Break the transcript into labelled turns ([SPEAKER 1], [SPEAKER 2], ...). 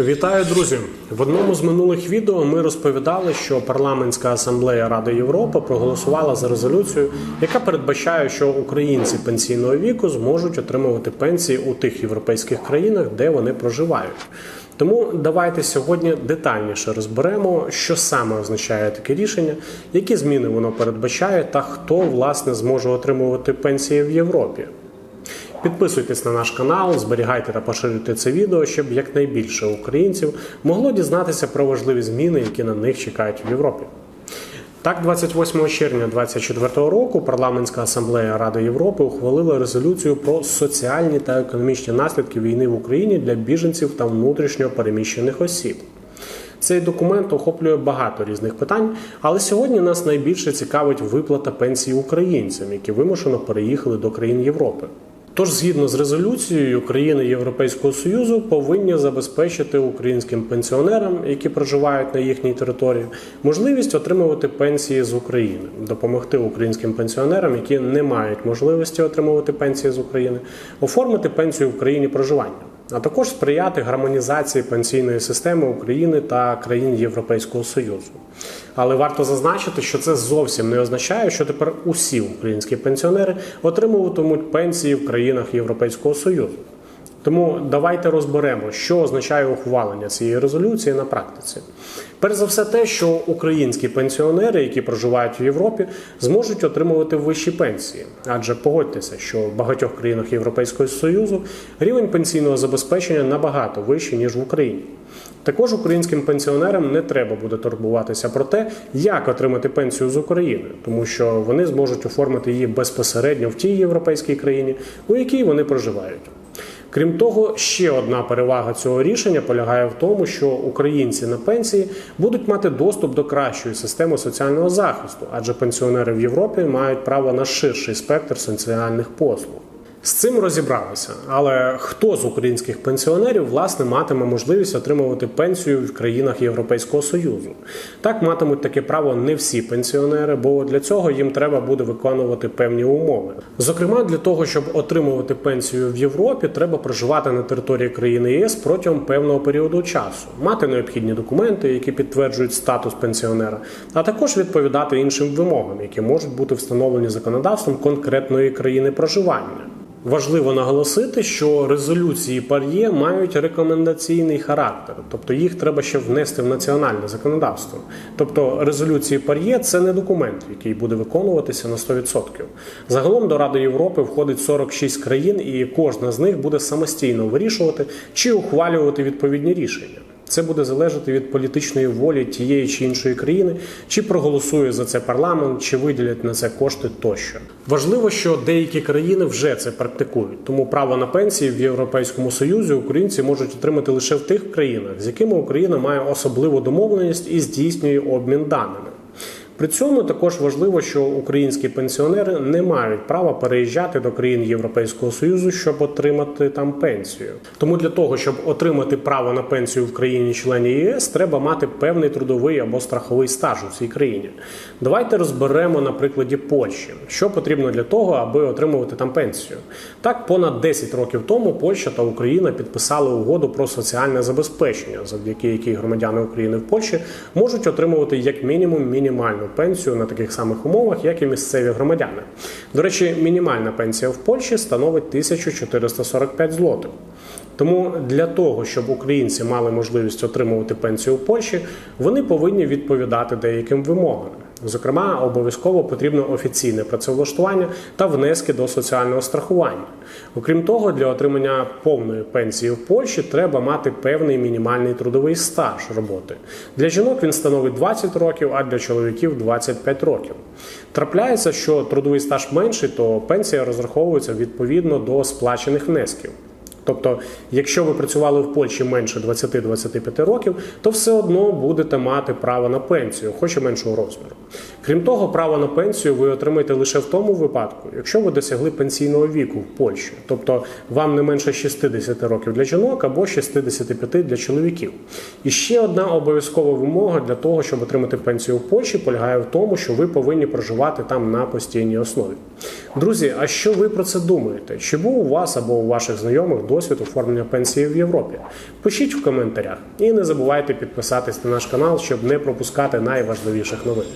[SPEAKER 1] Вітаю, друзі! В одному з минулих відео ми розповідали, що парламентська асамблея Ради Європи проголосувала за резолюцію, яка передбачає, що українці пенсійного віку зможуть отримувати пенсії у тих європейських країнах, де вони проживають. Тому давайте сьогодні детальніше розберемо, що саме означає таке рішення, які зміни воно передбачає, та хто власне зможе отримувати пенсії в Європі. Підписуйтесь на наш канал, зберігайте та поширюйте це відео, щоб якнайбільше українців могло дізнатися про важливі зміни, які на них чекають в Європі. Так, 28 червня 2024 року парламентська асамблея Ради Європи ухвалила резолюцію про соціальні та економічні наслідки війни в Україні для біженців та внутрішньо переміщених осіб. Цей документ охоплює багато різних питань, але сьогодні нас найбільше цікавить виплата пенсій українцям, які вимушено переїхали до країн Європи. Тож, згідно з резолюцією, країни Європейського Союзу повинні забезпечити українським пенсіонерам, які проживають на їхній території, можливість отримувати пенсії з України, допомогти українським пенсіонерам, які не мають можливості отримувати пенсії з України, оформити пенсію в країні проживання, а також сприяти гармонізації пенсійної системи України та країн Європейського Союзу. Але варто зазначити, що це зовсім не означає, що тепер усі українські пенсіонери отримуватимуть пенсії в країнах Європейського Союзу. Тому давайте розберемо, що означає ухвалення цієї резолюції на практиці. Перш за все, те, що українські пенсіонери, які проживають в Європі, зможуть отримувати вищі пенсії. Адже погодьтеся, що в багатьох країнах Європейського Союзу рівень пенсійного забезпечення набагато вищий ніж в Україні. Також українським пенсіонерам не треба буде турбуватися про те, як отримати пенсію з України, тому що вони зможуть оформити її безпосередньо в тій європейській країні, у якій вони проживають. Крім того, ще одна перевага цього рішення полягає в тому, що українці на пенсії будуть мати доступ до кращої системи соціального захисту, адже пенсіонери в Європі мають право на ширший спектр соціальних послуг. З цим розібралися, але хто з українських пенсіонерів власне матиме можливість отримувати пенсію в країнах Європейського союзу? Так матимуть таке право не всі пенсіонери, бо для цього їм треба буде виконувати певні умови. Зокрема, для того, щоб отримувати пенсію в Європі, треба проживати на території країни ЄС протягом певного періоду часу, мати необхідні документи, які підтверджують статус пенсіонера, а також відповідати іншим вимогам, які можуть бути встановлені законодавством конкретної країни проживання. Важливо наголосити, що резолюції пар'є мають рекомендаційний характер, тобто їх треба ще внести в національне законодавство. Тобто резолюції пар'є це не документ, який буде виконуватися на 100%. Загалом до Ради Європи входить 46 країн, і кожна з них буде самостійно вирішувати чи ухвалювати відповідні рішення. Це буде залежати від політичної волі тієї чи іншої країни, чи проголосує за це парламент, чи виділять на це кошти тощо. Важливо, що деякі країни вже це практикують, тому право на пенсії в Європейському Союзі українці можуть отримати лише в тих країнах, з якими Україна має особливу домовленість і здійснює обмін даними. При цьому також важливо, що українські пенсіонери не мають права переїжджати до країн Європейського союзу, щоб отримати там пенсію. Тому для того, щоб отримати право на пенсію в країні-члені ЄС, треба мати певний трудовий або страховий стаж у цій країні. Давайте розберемо на прикладі Польщі, що потрібно для того, аби отримувати там пенсію. Так, понад 10 років тому Польща та Україна підписали угоду про соціальне забезпечення, завдяки якій громадяни України в Польщі можуть отримувати як мінімум мінімальну пенсію на таких самих умовах, як і місцеві громадяни. До речі, мінімальна пенсія в Польщі становить 1445 злотих. Тому для того, щоб українці мали можливість отримувати пенсію в Польщі, вони повинні відповідати деяким вимогам. Зокрема, обов'язково потрібно офіційне працевлаштування та внески до соціального страхування. Окрім того, для отримання повної пенсії в Польщі треба мати певний мінімальний трудовий стаж роботи. Для жінок він становить 20 років, а для чоловіків 25 років. Трапляється, що трудовий стаж менший, то пенсія розраховується відповідно до сплачених внесків. Тобто, якщо ви працювали в Польщі менше 20-25 років, то все одно будете мати право на пенсію, хоч і меншого розміру. Крім того, право на пенсію ви отримаєте лише в тому випадку, якщо ви досягли пенсійного віку в Польщі, тобто вам не менше 60 років для жінок або 65 для чоловіків. І ще одна обов'язкова вимога для того, щоб отримати пенсію в Польщі, полягає в тому, що ви повинні проживати там на постійній основі. Друзі, а що ви про це думаєте? Чи був у вас або у ваших знайомих досвід оформлення пенсії в Європі? Пишіть в коментарях і не забувайте підписатись на наш канал, щоб не пропускати найважливіших новин.